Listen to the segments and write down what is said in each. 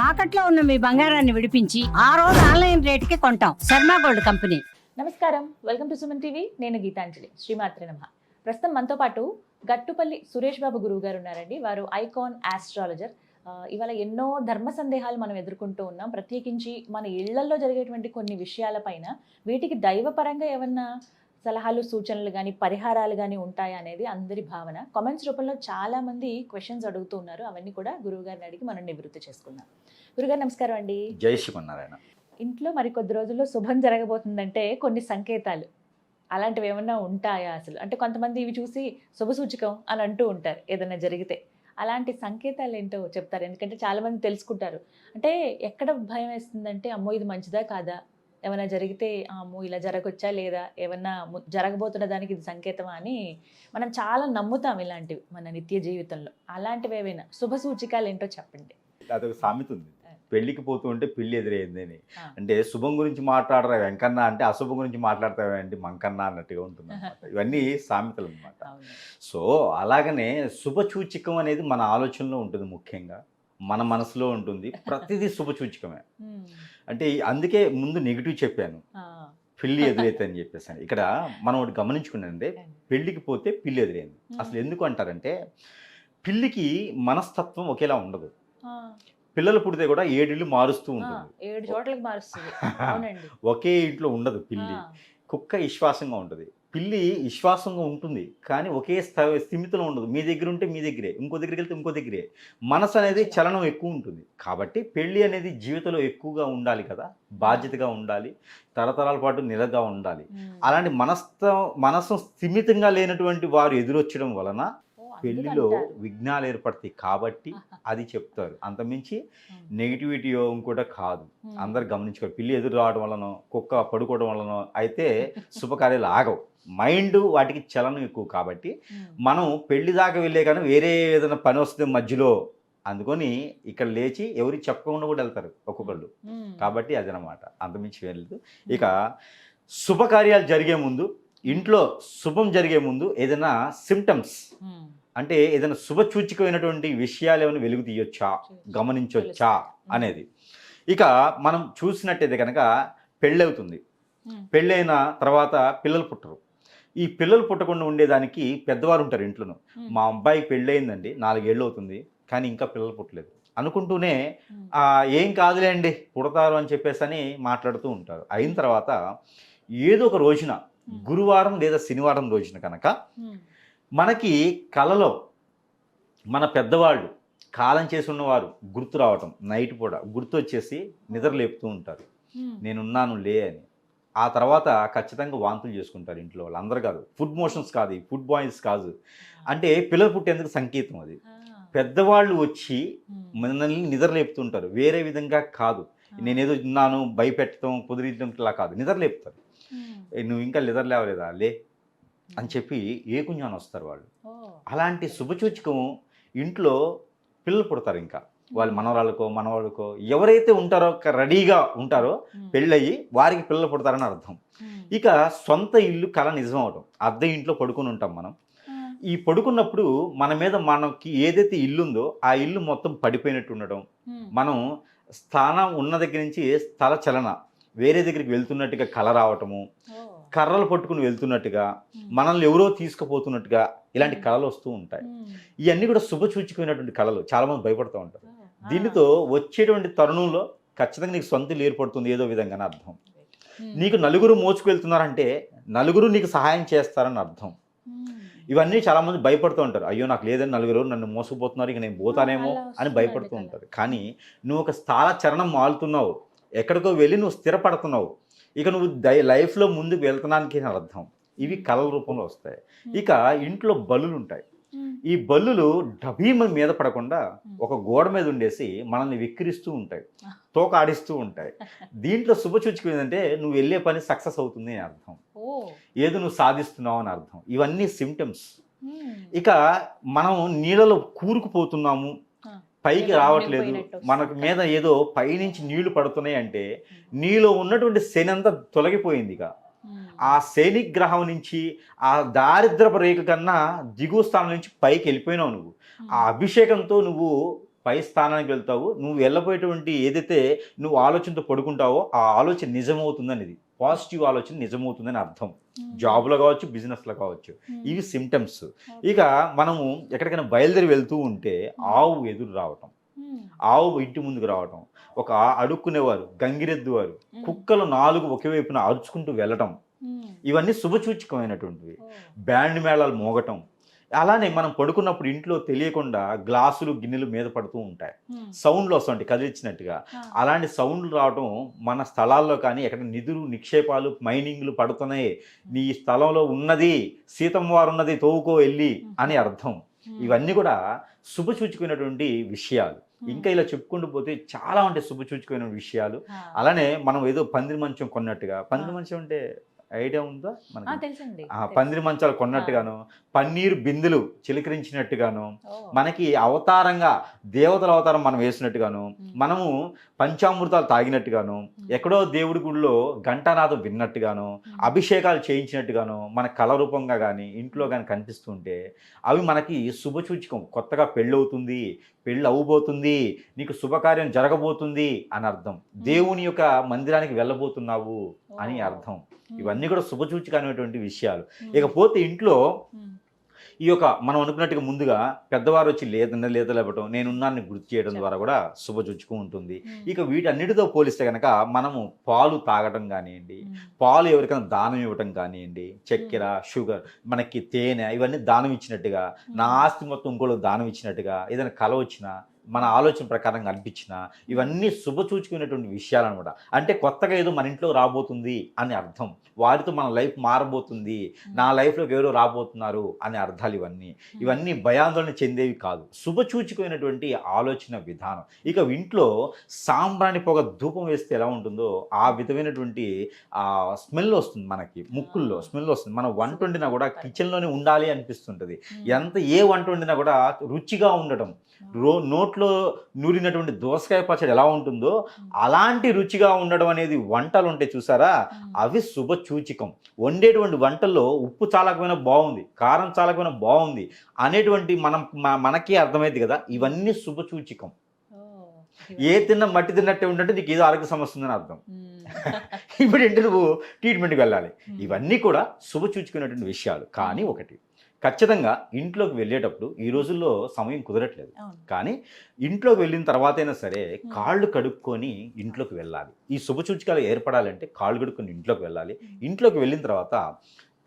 తాకట్లో ఉన్న మీ బంగారాన్ని విడిపించి ఆ రోజు ఆన్లైన్ రేటుకి కొంటాం. Sharma gold company. నమస్కారం. Welcome to Suman TV. నేను గీతాంజలి శ్రీమాత్రి నమ. ప్రస్తుతం మనతో పాటు గట్టుపల్లి సురేష్ బాబు గురువు గారు ఉన్నారండి. వారు ఐకాన్ ఆస్ట్రాలజర్. ఇవాళ ఎన్నో ధర్మ సందేహాలు మనం ఎదుర్కొంటూ ఉన్నాం. ప్రత్యేకించి మన ఇళ్ళలో జరిగేటువంటి కొన్ని విషయాలపైన వీటికి దైవపరంగా ఏమన్నా సలహాలు సూచనలు కానీ పరిహారాలు కానీ ఉంటాయా అనేది అందరి భావన. కామెంట్స్ రూపంలో చాలా మంది క్వశ్చన్స్ అడుగుతూ ఉన్నారు. అవన్నీ కూడా గురువు గారిని అడిగి మనం నివృత్తి చేసుకుందాం. గురుగారు నమస్కారం అండి. జై శ్రీమన్నారాయణ. ఇంట్లో మరి కొద్ది రోజుల్లో శుభం జరగబోతుందంటే కొన్ని సంకేతాలు. అలాంటివి ఏమన్నా ఉంటాయా అసలు? అంటే కొంతమంది ఇవి చూసి శుభ సూచకం అని అంటూ ఉంటారు ఏదైనా జరిగితే. అలాంటి సంకేతాలు ఏంటో చెప్తారు. ఎందుకంటే చాలా మంది తెలుసుకుంటారు. అంటే ఎక్కడ భయం వేస్తుందంటే అమ్మో ఇది మంచిదా కాదా? ఏమైనా జరిగితే "ఆ, అమ్మో ఇలా జరగొచ్చా లేదా? ఏమన్నా జరగబోతున్న దానికి ఇది సంకేతమా అని మనం చాలా నమ్ముతాం ఇలాంటివి మన నిత్య జీవితంలో. అలాంటివి ఏవైనా శుభ సూచికలు ఏంటో చెప్పండి. అదొక సామెత ఉంది. పెళ్ళికి పోతూ ఉంటే పెళ్ళి ఎదురైంది అని. అంటే శుభం గురించి మాట్లాడరా వెంకన్న అంటే అశుభం గురించి మాట్లాడతావేంటి మంకన్న అన్నట్టుగా ఉంటుంది ఇవన్నీ సామెతలు అనమాట సో అలాగనే శుభసూచికం అనేది మన ఆలోచనలో ఉంటుంది ముఖ్యంగా. మన మనసులో ఉంటుంది. ప్రతిదీ శుభసూచికమే. అంటే అందుకే ముందు నెగిటివ్ చెప్పాను. పెళ్ళి ఎదురైతే అని చెప్పేసి ఇక్కడ మనం ఒకటి గమనించుకున్నది పెళ్ళికి పోతే పిల్లి ఎదురైంది. అసలు ఎందుకు అంటారంటే పిల్లికి మనస్తత్వం ఒకేలా ఉండదు. పిల్లలు పుడితే కూడా ఏడిళ్ళు మారుస్తూ ఉంటుంది. ఏడు చోట్లకి మారుస్తుంది. అవునండి. ఒకే ఇంట్లో ఉండదు పిల్లి కుక్క విశ్వాసంగా ఉంటుంది. పిల్లి విశ్వాసంగా ఉంటుంది కానీ ఒకే స్థ- స్థిమితిలో ఉండదు. మీ దగ్గర ఉంటే మీ దగ్గరే ఇంకో దగ్గరికి వెళ్తే ఇంకో దగ్గరే. మనసు అనేది చలనం ఎక్కువ ఉంటుంది. కాబట్టి పెళ్ళి అనేది జీవితంలో ఎక్కువగా ఉండాలి కదా బాధ్యతగా ఉండాలి తరతరాల పాటు నిలగా ఉండాలి. అలాంటి మనస్త మనసు స్థిమితంగా లేనటువంటి వారు ఎదురొచ్చడం వలన పెళ్ళిలో. విఘ్నాలు ఏర్పడతాయి కాబట్టి. అది చెప్తారు అంతమించి. నెగిటివిటీ ఇంకోట కాదు. అందరు గమనించుకోవాలి పిల్లి ఎదురు రావడం వలనో కుక్క పడుకోవడం వలనో అయితే శుభకార్యాలు ఆగవు మైండ్ వాటికి చలనం ఎక్కువ కాబట్టి. మనం పెళ్ళి దాకా వెళ్ళే కానీ వేరే ఏదైనా పని వస్తుంది మధ్యలో అందుకొని ఇక్కడ లేచి ఎవరికి చెప్పకుండా కూడా వెళ్తారు ఒక్కొక్కళ్ళు. కాబట్టి అదనమాట అంతమించి వెళ్ళదు ఇక శుభకార్యాలు జరిగే ముందు ఇంట్లో శుభం జరిగే ముందు ఏదైనా సిమ్టమ్స్. అంటే ఏదైనా శుభసూచికమైనటువంటి విషయాలు ఏమైనా వెలుగు తీయొచ్చా? గమనించొచ్చా? అనేది. ఇక మనం చూసినట్టయితే కనుక పెళ్ళవుతుంది. పెళ్ళైన తర్వాత పిల్లలు పుట్టరు. ఈ పిల్లలు పుట్టకుండా ఉండేదానికి పెద్దవారు ఉంటారు ఇంట్లోనూ. మా అబ్బాయికి పెళ్ళయిందండి నాలుగేళ్ళు అవుతుంది కానీ ఇంకా పిల్లలు పుట్టలేదు. అనుకుంటూనే ఉమ్. "ఆ, ఏం కాదులేండి పుడతారు అని చెప్పేసి అని మాట్లాడుతూ ఉంటారు. అయిన తర్వాత ఏదో ఒక రోజున గురువారం లేదా శనివారం రోజున కనుక. మనకి కలలో మన పెద్దవాళ్ళు కాలం చేసి ఉన్నవారు గుర్తు రావటం నైట్ పూట గుర్తు వచ్చేసి నిద్ర లేపుతూ ఉంటారు. నేనున్నాను లే అని. ఆ తర్వాత ఖచ్చితంగా వాంతులు చేసుకుంటారు ఇంట్లో వాళ్ళు. అందరు కాదు. ఫుడ్ మోషన్స్ కాదు ఫుడ్ బాయిల్స్ కాదు. అంటే పిల్లలు పుట్టేందుకు సంకేతం అది. పెద్దవాళ్ళు వచ్చి. మనల్ని నిద్ర లేపుతుంటారు వేరే విధంగా కాదు. నేనేదో ఉన్నాను భయపెట్టడం కుదిరించడం ఇలా కాదు. నిద్ర లేపుతారు. ఉమ్. "ఏ, నువ్వు ఇంకా నిద్ర లేవలేదా? లే. అని చెప్పి ఏ కుంజాన్ని వస్తారు వాళ్ళు. అలాంటి శుభసూచకం ఇంట్లో పిల్లలు పుడతారు ఇంకా వాళ్ళ మనవరాళ్ళకో మనవాళ్ళకో ఎవరైతే ఉంటారో రెడీగా ఉంటారో. పెళ్ళయి వారికి పిల్లలు పుడతారని అర్థం. ఇక సొంత ఇల్లు కళ నిజం అవడం అద్దె ఇంట్లో పడుకుని ఉంటాం మనం. ఈ పడుకున్నప్పుడు మన మీద మనకి ఏదైతే ఇల్లు ఉందో ఆ ఇల్లు మొత్తం పడిపోయినట్టు ఉండడం. మనం స్థానం ఉన్న దగ్గర నుంచి స్థల చలన వేరే దగ్గరికి వెళ్తున్నట్టుగా కల రావటము. కర్రలు పట్టుకుని వెళ్తున్నట్టుగా. మనల్ని ఎవరో తీసుకుపోతున్నట్టుగా ఇలాంటి కళలు వస్తూ ఉంటాయి. ఇవన్నీ కూడా శుభసూచకమైనటువంటి కళలు చాలా మంది భయపడుతూ ఉంటారు. దీనితో వచ్చేటువంటి తరుణంలో ఖచ్చితంగా నీకు సొంత ఏర్పడుతుంది ఏదో విధంగా అర్థం. నీకు నలుగురు మోచుకు వెళ్తున్నారంటే నలుగురు నీకు సహాయం చేస్తారని అర్థం. ఇవన్నీ చాలా మంది భయపడుతూ ఉంటారు అయ్యో నాకు లేదని నలుగురు నన్ను మోసుకుపోతున్నారు ఇక నేను పోతానేమో అని భయపడుతూ. ఉంటారు కానీ నువ్వు ఒక స్థాన చరణం మాలుతున్నావు ఎక్కడికో వెళ్ళి నువ్వు స్థిరపడుతున్నావు. ఇక నువ్వు దై లైఫ్లో ముందుకు వెళ్తున్నానికి అర్థం. ఇవి కళల రూపంలో వస్తాయి. ఇక ఇంట్లో బలులు ఉంటాయి. ఈ బల్లులు డబీమ మీద పడకుండా ఒక గోడ మీద ఉండేసి మనల్ని విక్కిరిస్తూ ఉంటాయి. తోక ఆడిస్తూ ఉంటాయి. దీంట్లో శుభసూచకం ఏంటంటే నువ్వు వెళ్ళే పని సక్సెస్ అవుతుంది అని అర్థం. ఏదో నువ్వు సాధిస్తున్నావు అని అర్థం. ఇవన్నీ సిమ్టమ్స్. ఇక మనం నీళ్ళలో కూరుకుపోతున్నాము. పైకి రావట్లేదు. మనకు మీద ఏదో పైనుంచి నీళ్ళు పడుతున్నాయి అంటే నీలో ఉన్నటువంటి శని అంతా తొలగిపోయింది ఇక. ఉమ్. ఆ శని గ్రహం నుంచి ఆ దారిద్రపు రేఖ కన్నా దిగువ స్థానం నుంచి పైకి వెళ్ళిపోయినావు నువ్వు. ఆ అభిషేకంతో నువ్వు పై స్థానానికి వెళ్తావు. నువ్వు వెళ్ళబోయేటువంటి ఏదైతే నువ్వు ఆలోచనతో పడుకుంటావో ఆ ఆలోచన నిజమవుతుందని ఇది పాజిటివ్ ఆలోచన నిజమవుతుందని అర్థం. జాబ్లో కావచ్చు బిజినెస్లో కావచ్చు. ఇవి సిమ్టమ్స్ ఇక మనము ఎక్కడికైనా బయలుదేరి వెళ్తూ ఉంటే ఆవు ఎదురు రావటం. ఆవు ఇంటి ముందుకు రావటం. ఒక అడుక్కునేవారు గంగిరెద్దు వారు కుక్కలు నాలుగు ఒకే వైపున అరుచుకుంటూ వెళ్ళటం. ఇవన్నీ శుభసూచకమైనటువంటివి. బ్యాండ్ మేళాలు మోగటం. అలానే మనం పడుకున్నప్పుడు ఇంట్లో తెలియకుండా గ్లాసులు గిన్నెలు మీద పడుతూ ఉంటాయి. సౌండ్లు వస్తుంటాయి కదిలిచ్చినట్టుగా. అలాంటి సౌండ్లు రావడం మన స్థలాల్లో కానీ ఎక్కడ నిధులు నిక్షేపాలు మైనింగ్లు పడుతున్నాయి. నీ స్థలంలో ఉన్నది సీతమ్మ వారు ఉన్నది తోవుకో వెళ్ళి అని అర్థం. ఇవన్నీ కూడా శుభసూచకమైనటువంటి విషయాలు. ఇంకా ఇలా చెప్పుకుంటూ పోతే చాలా ఉంటాయి శుభసూచకమైన విషయాలు. అలానే మనం ఏదో పందిరి మంచం కొన్నట్టుగా. పందిరి మంచం అంటే ఐడియా ఉందా మనకి? పందిరి మంచాలు కొన్నట్టుగాను పన్నీరు బిందులు చిలకరించినట్టుగాను మనకి అవతారంగా దేవతల అవతారం మనం వేసినట్టుగాను మనము పంచామృతాలు తాగినట్టుగాను ఎక్కడో దేవుడి గుడిలో ఘంటానాదం విన్నట్టుగాను అభిషేకాలు చేయించినట్టుగాను మన కళ రూపంగా కానీ ఇంట్లో కానీ కనిపిస్తుంటే అవి మనకి శుభసూచకం కొత్తగా పెళ్ళవుతుంది పెళ్ళి అవ్వబోతుంది నీకు శుభకార్యం జరగబోతుంది అని అర్థం. దేవుని యొక్క మందిరానికి వెళ్ళబోతున్నావు అని అర్థం. ఇవన్నీ కూడా శుభసూచకమైనటువంటి విషయాలు. ఇకపోతే ఇంట్లో ఈ యొక్క మనం అనుకున్నట్టుగా ముందుగా పెద్దవారు వచ్చి లేదన్న లేద లేపటం నేనున్నాన్ని గుర్తు చేయడం ద్వారా కూడా శుభసూచకం ఉంటుంది. ఇక వీటన్నిటితో పోలిస్తే కనుక మనము పాలు తాగటం కానివ్వండి పాలు ఎవరికైనా దానం ఇవ్వటం కానివ్వండి చక్కెర షుగర్ మనకి తేనె ఇవన్నీ దానం ఇచ్చినట్టుగా నా ఆస్తి మొత్తం ఇంకోళ్ళకి దానం ఇచ్చినట్టుగా ఏదైనా కల వచ్చినా మన ఆలోచన ప్రకారం కనిపించిన ఇవన్నీ శుభసూచకమైనటువంటి విషయాలు అనమాట అంటే కొత్తగా ఏదో మన ఇంట్లో రాబోతుంది అని అర్థం. వారితో మన లైఫ్ మారబోతుంది. నా లైఫ్లోకి ఎవరో రాబోతున్నారు అనే అర్థాలు ఇవన్నీ. ఇవన్నీ భయాందోళన చెందేవి కాదు. శుభసూచకమైనటువంటి ఆలోచన విధానం. ఇక ఇంట్లో సాంబ్రాణి పొగ ధూపం వేస్తే ఎలా ఉంటుందో ఆ విధమైనటువంటి స్మెల్ వస్తుంది మనకి. ముక్కుల్లో స్మెల్ వస్తుంది. మనం వంట వండినా కూడా కిచెన్లోనే ఉండాలి అనిపిస్తుంటుంది. ఎంత ఏ వంట వండినా కూడా రుచిగా ఉండటం. రో నోట్లో నూరినటువంటి దోసకాయ పచ్చడి ఎలా ఉంటుందో అలాంటి రుచిగా ఉండడం అనేది వంటలు ఉంటాయి చూసారా? అవి శుభ సూచికం. వండేటువంటి వంటల్లో ఉప్పు చాలకపోయినా బాగుంది కారం చాలకపోయినా బాగుంది అనేటువంటి మనం మనకి అర్థమైంది కదా? ఇవన్నీ శుభ సూచికం. ఏ తిన్న మట్టి తిన్నట్టే ఉంటే నీకు ఏదో ఆరోగ్య సమస్య ఉందని అర్థం. ఇప్పుడు ఏంటి నువ్వు ట్రీట్మెంట్కి వెళ్ళాలి. ఇవన్నీ కూడా శుభ సూచికునేటువంటి విషయాలు. కానీ ఒకటి ఖచ్చితంగా ఇంట్లోకి వెళ్ళేటప్పుడు ఈ రోజుల్లో సమయం కుదరట్లేదు. కానీ ఇంట్లోకి వెళ్ళిన తర్వాతైనా సరే కాళ్ళు కడుక్కొని ఇంట్లోకి వెళ్ళాలి. ఈ శుభసూచకాలు ఏర్పడాలంటే కాళ్ళు కడుక్కొని ఇంట్లోకి వెళ్ళాలి. ఇంట్లోకి వెళ్ళిన తర్వాత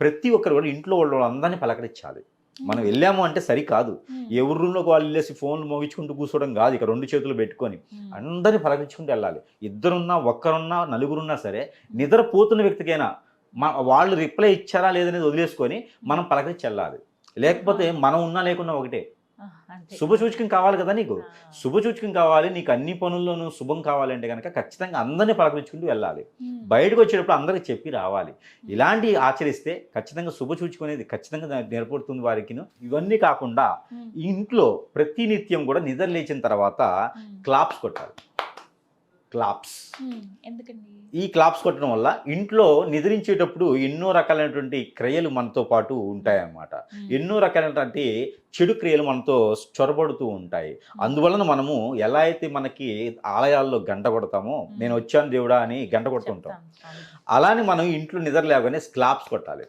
ప్రతి ఒక్కరు కూడా ఇంట్లో వాళ్ళు అందరినీ పలకరించాలి. మనం వెళ్ళాము అంటే సరికాదు. ఎవరి రూమ్లోకి వాళ్ళు వెళ్ళేసి ఫోన్లు మోగించుకుంటూ కూర్చోవడం కాదు. ఇక రెండు చేతులు పెట్టుకొని అందరినీ పలకరించుకుంటూ వెళ్ళాలి. ఇద్దరున్నా ఒక్కరున్నా నలుగురున్నా సరే నిద్రపోతున్న వ్యక్తికైనా మా వాళ్ళు రిప్లై ఇచ్చారా లేదనేది వదిలేసుకొని మనం పలకరించి వెళ్ళాలి. లేకపోతే మనం ఉన్నా లేకున్నా ఒకటే. శుభ సూచకం కావాలి కదా నీకు? శుభ సూచకం కావాలి నీకు అన్ని పనుల్లోనూ శుభం కావాలంటే కనుక ఖచ్చితంగా అందరినీ పలకరించుకుంటూ వెళ్ళాలి. బయటకు వచ్చేటప్పుడు అందరికి చెప్పి రావాలి. ఇలాంటివి ఆచరిస్తే ఖచ్చితంగా శుభ సూచకం అనేది ఖచ్చితంగా దా- ఏర్పడుతుంది వారికి ఇవన్నీ కాకుండా ఇంట్లో ప్రతి నిత్యం కూడా నిద్ర లేచిన తర్వాత క్లాప్స్ కొట్టాలి. క్లాప్స్. ఈ క్లాప్స్ కొట్టడం వల్ల ఇంట్లో నిద్రించేటప్పుడు ఎన్నో రకాలైనటువంటి క్రియలు మనతో పాటు ఉంటాయన్నమాట. ఎన్నో రకాలైనటువంటి చెడు క్రియలు మనతో చొరబడుతూ ఉంటాయి. అందువలన మనము ఎలా అయితే మనకి ఆలయాల్లో గంట కొడతామో నేను వచ్చాను దేవుడా అని గంట కొడుతుంటాం. అలానే మనం ఇంట్లో నిద్ర లేవగానే క్లాప్స్ కొట్టాలి.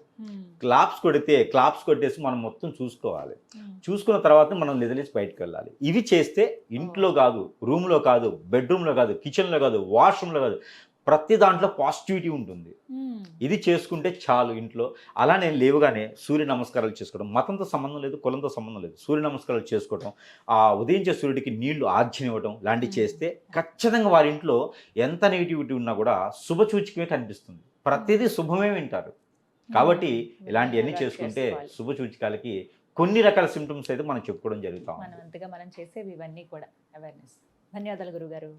క్లాప్స్ కొడితే క్లాప్స్ కొట్టేసి మనం మొత్తం చూసుకోవాలి. చూసుకున్న తర్వాత మనం నిద్రలేసి బయటకు వెళ్ళాలి. ఇవి చేస్తే ఇంట్లో కాదు రూమ్లో కాదు బెడ్రూమ్లో కాదు కిచెన్లో కాదు వాష్రూమ్లో కాదు ప్రతి దాంట్లో పాజిటివిటీ ఉంటుంది. ఇది చేసుకుంటే చాలు ఇంట్లో. అలానే లేవుగానే సూర్య నమస్కారాలు చేసుకోవడం. మతంతో సంబంధం లేదు కులంతో సంబంధం లేదు. సూర్య నమస్కారాలు చేసుకోవడం ఆ ఉదయించే సూర్యుడికి నీళ్ళు ఆర్జన ఇవ్వడం లాంటివి చేస్తే ఖచ్చితంగా వారి ఇంట్లో ఎంత నెగిటివిటీ ఉన్నా కూడా శుభసూచకమే కనిపిస్తుంది. ప్రతిదీ శుభమే వింటారు. కాబట్టి ఇలాంటివన్నీ చేసుకుంటే శుభ సూచకాలకి కొన్ని రకాల సిమ్టమ్స్ అయితే మనం చెప్పుకోవడం జరుగుతాం మనం అంతగా మనం చేసేవి ఇవన్నీ కూడా అవేర్నెస్ ధన్యవాదాలు గురుగారు